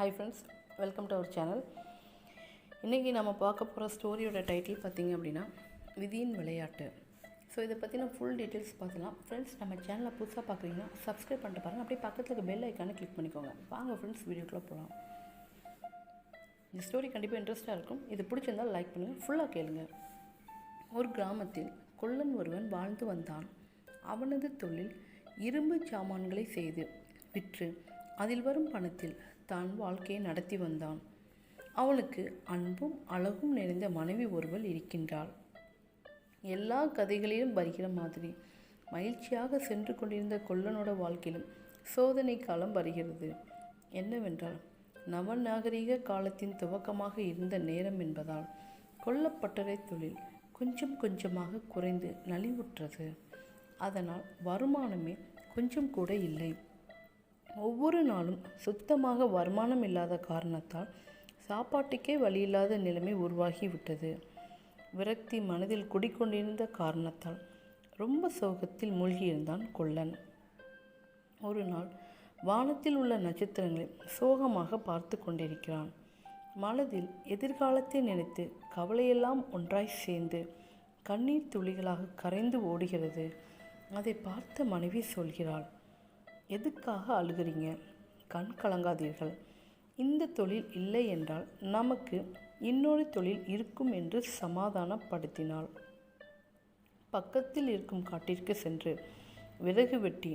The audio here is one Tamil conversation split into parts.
Hi friends welcome to our channel இன்றைக்கி நம்ம பார்க்க போகிற ஸ்டோரியோட டைட்டில் பார்த்தீங்க அப்படின்னா விதியின் விளையாட்டு. ஸோ இதை பற்றின ஃபுல் டீட்டெயில்ஸ் பார்த்துலாம் ஃப்ரெண்ட்ஸ் நம்ம சேனலை புதுசாக பார்க்குறீங்கன்னா சப்ஸ்கிரைப் பண்ணிட்டு பாருங்கள் அப்படியே பக்கத்தில் இருக்க பெல் ஐக்கானை கிளிக் பண்ணிக்கோங்க. வாங்க ஃப்ரெண்ட்ஸ் வீடியோக்குள்ளே போகலாம் இந்த ஸ்டோரி கண்டிப்பாக இன்ட்ரெஸ்ட்டாக இருக்கும். இது பிடிச்சிருந்தால் லைக் பண்ணுங்கள் ஃபுல்லாக கேளுங்க. ஒரு கிராமத்தில் கொல்லன் ஒருவன் வாழ்ந்து வந்தான். அவனது தொழில் இரும்பு சாமான்களை செய்து விற்று அதில் வரும் பணத்தில் தான் வாழ்க்கையை நடத்தி வந்தான். அவனுக்கு அன்பும் அழகும் நிறைந்த மனைவி ஒருவள் இருக்கின்றாள். எல்லா கதைகளிலும் வருகிற மாதிரி மகிழ்ச்சியாக சென்று கொண்டிருந்த கொல்லனோட வாழ்க்கையிலும் சோதனை காலம் வருகிறது. என்னவென்றால் நவநாகரிக காலத்தின் துவக்கமாக இருந்த நேரம் என்பதால் கொல்லப்பட்டறை தொழில் கொஞ்சம் கொஞ்சமாக குறைந்து நலிவுற்றது. அதனால் வருமானமே கொஞ்சம் கூட இல்லை. ஒவ்வொரு நாளும் சுத்தமாக வருமானம் இல்லாத காரணத்தால் சாப்பாட்டுக்கே வழியில்லாத நிலைமை உருவாகிவிட்டது. விரக்தி மனதில் குடிக்கொண்டிருந்த காரணத்தால் ரொம்ப சோகத்தில் மூழ்கியிருந்தான் கொல்லன். ஒரு நாள் வானத்தில் உள்ள நட்சத்திரங்களை சோகமாக பார்த்து கொண்டிருக்கிறான். மனதில் எதிர்காலத்தை நினைத்து கவலையெல்லாம் ஒன்றாய் சேர்ந்து கண்ணீர் துளிகளாக கரைந்து ஓடுகிறது. அதை பார்த்த மனைவி சொல்கிறாள் எதுக்காக அழுகிறீங்க? கண் கலங்காதீர்கள். இந்த தொழில் இல்லை என்றால் நமக்கு இன்னொரு தொழில் இருக்கும் என்று சமாதானப்படுத்தினாள் பக்கத்தில் இருக்கும் காட்டிற்கு சென்று விறகு வெட்டி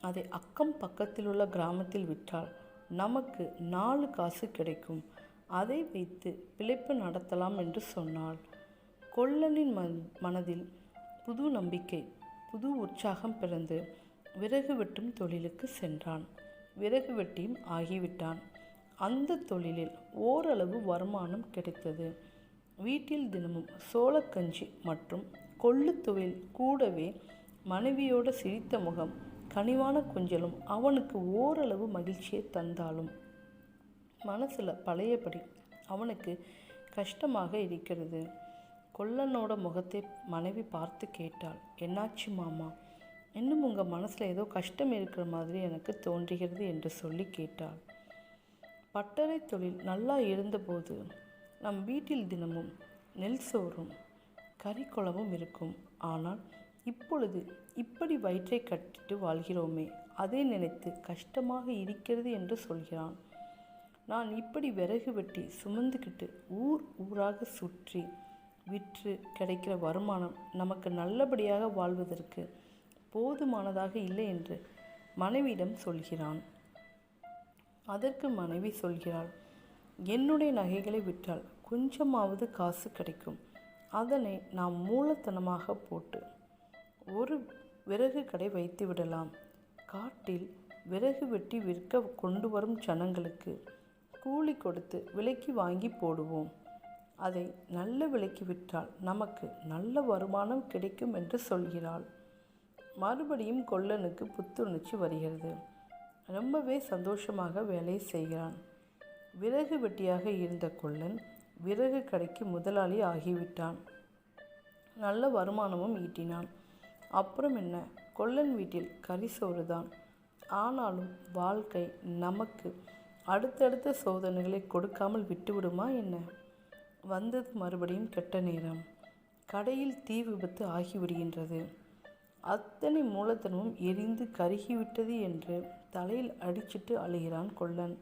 அதை அக்கம் பக்கத்தில் உள்ள கிராமத்தில் விற்றால் நமக்கு நாலு காசு கிடைக்கும். அதை வைத்து பிழைப்பு நடத்தலாம் என்று சொன்னாள் கொல்லனின் ம மனதில் புது நம்பிக்கை புது உற்சாகம் பிறந்து விறகு வெட்டும் தொழிலுக்கு சென்றான். விறகு வெட்டியும் ஆகிவிட்டான். அந்த தொழிலில் ஓரளவு வருமானம் கிடைத்தது. வீட்டில் தினமும் சோளக்கஞ்சி மற்றும் கொள்ளு துவையில் கூடவே மனைவியோட சிரித்த முகம் கனிவான கொஞ்சலும் அவனுக்கு ஓரளவு மகிழ்ச்சியை தந்தாலும். மனசில் பழையபடி அவனுக்கு கஷ்டமாக இருக்கிறது. கொல்லனோட முகத்தை மனைவி பார்த்து கேட்டாள் என்னாச்சு மாமா? இன்னும் உங்கள் மனசில் ஏதோ கஷ்டம் இருக்கிற மாதிரி எனக்கு தோன்றுகிறது என்று சொல்லி கேட்டாள். பட்டறை தொழில் நல்லா இருந்தபோது நம் வீட்டில் தினமும் நெல் சோறும் கறி குழம்பும் இருக்கும். ஆனால் இப்பொழுது இப்படி வயிற்றை கட்டிட்டு வாழ்கிறோமே அதை நினைத்து கஷ்டமாக இருக்கிறது என்று சொல்கிறான். நான் இப்படி விறகு வெட்டி சுமந்துக்கிட்டு ஊர் ஊராக சுற்றி விற்று கிடைக்கிற வருமானம் நமக்கு நல்லபடியாக வாழ்வதற்கு போதுமானதாக இல்லை என்று மனைவியிடம் சொல்கிறான். அதற்கு மனைவி சொல்கிறாள் என்னுடைய நகைகளை விற்றால் கொஞ்சமாவது காசு கிடைக்கும். அதனை நாம் மூலத்தனமாக போட்டு ஒரு விறகு கடை வைத்து விடலாம். காட்டில் விறகு வெட்டி விற்க கொண்டு வரும் ஜனங்களுக்கு கூலி கொடுத்து விலைக்கு வாங்கி போடுவோம். அதை நல்ல விலைக்கு விற்றால் நமக்கு நல்ல வருமானம் கிடைக்கும் என்று சொல்கிறாள். மறுபடியும் கொல்லனுக்கு புத்துணர்ச்சி வருகிறது. ரொம்பவே சந்தோஷமாக வேலை செய்கிறான். விறகு வெட்டியாக இருந்த கொல்லன் விறகு கடைக்கு முதலாளி ஆகிவிட்டான். நல்ல வருமானமும் ஈட்டினான். அப்புறம் என்ன? கொல்லன் வீட்டில் கரிசோறு தான் ஆனாலும் வாழ்க்கை நமக்கு அடுத்தடுத்த சோதனைகளை கொடுக்காமல் விட்டுவிடுமா என்ன? வந்தது மறுபடியும் கெட்ட நேரம். கடையில் தீ விபத்து ஆகிவிடுகின்றது. அத்தனை மூலத்தனமும் எரிந்து கருகிவிட்டது என்று தலையில் அடிச்சிட்டு அழுகிறான் கொல்லன்.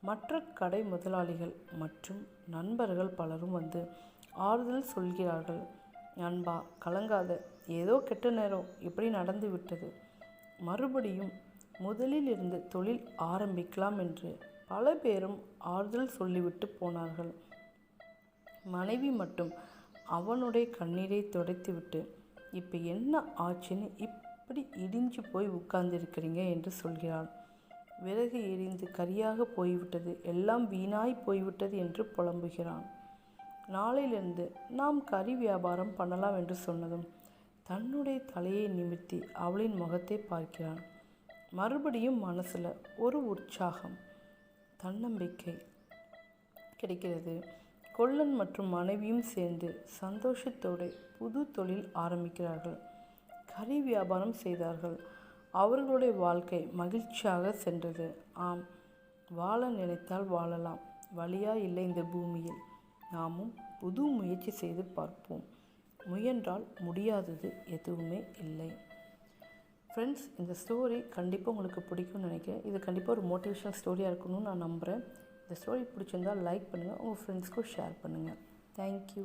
மற்ற கடை முதலாளிகள் மற்றும் நண்பர்கள் பலரும் வந்து ஆறுதல் சொல்கிறார்கள். நண்பா கலங்காத. ஏதோ கெட்ட நேரம். இப்படி நடந்து விட்டது. மறுபடியும் முதலில் இருந்து தொழில் ஆரம்பிக்கலாம் என்று பல பேரும் ஆறுதல் சொல்லிவிட்டு போனார்கள். மனைவி மட்டும் அவனுடைய கண்ணீரை துடைத்துவிட்டு இப்போ என்ன ஆச்சுன்னு இப்படி இடிஞ்சு போய் உட்கார்ந்திருக்கிறீங்க என்று சொல்கிறாள். விறகு எரிந்து கரியாக போய்விட்டது. எல்லாம் வீணாய் போய்விட்டது என்று புலம்புகிறான். நாளையிலிருந்து நாம் கறி வியாபாரம் பண்ணலாம் என்று சொன்னதும் தன்னுடைய தலையை நிமிர்த்தி அவளின் முகத்தை பார்க்கிறான். மறுபடியும் மனசில் ஒரு உற்சாகம் தன்னம்பிக்கை கிடைக்கிறது. கொல்லன் மற்றும் மனைவியும் சேர்ந்து சந்தோஷத்தோடு புது தொழில் ஆரம்பிக்கிறார்கள். கறி வியாபாரம் செய்தார்கள். அவர்களுடைய வாழ்க்கை மகிழ்ச்சியாக சென்றது. ஆம் வாழ நினைத்தால் வாழலாம். வழியா இல்லை இந்த பூமியில். நாமும் புது முயற்சி செய்து பார்ப்போம். முயன்றால் முடியாதது எதுவுமே இல்லை. ஃப்ரெண்ட்ஸ் இந்த ஸ்டோரி கண்டிப்பாக உங்களுக்கு பிடிக்கும்னு நினைக்கிறேன். இது கண்டிப்பாக ஒரு மோட்டிவேஷனல் ஸ்டோரியாக இருக்கணும்னு நான் நம்புகிறேன் இந்த ஸ்டோரி பிடிச்சிருந்தால் லைக் பண்ணுங்கள் உங்கள் ஃப்ரெண்ட்ஸ்க்கும் ஷேர் பண்ணுங்கள் தேங்க்யூ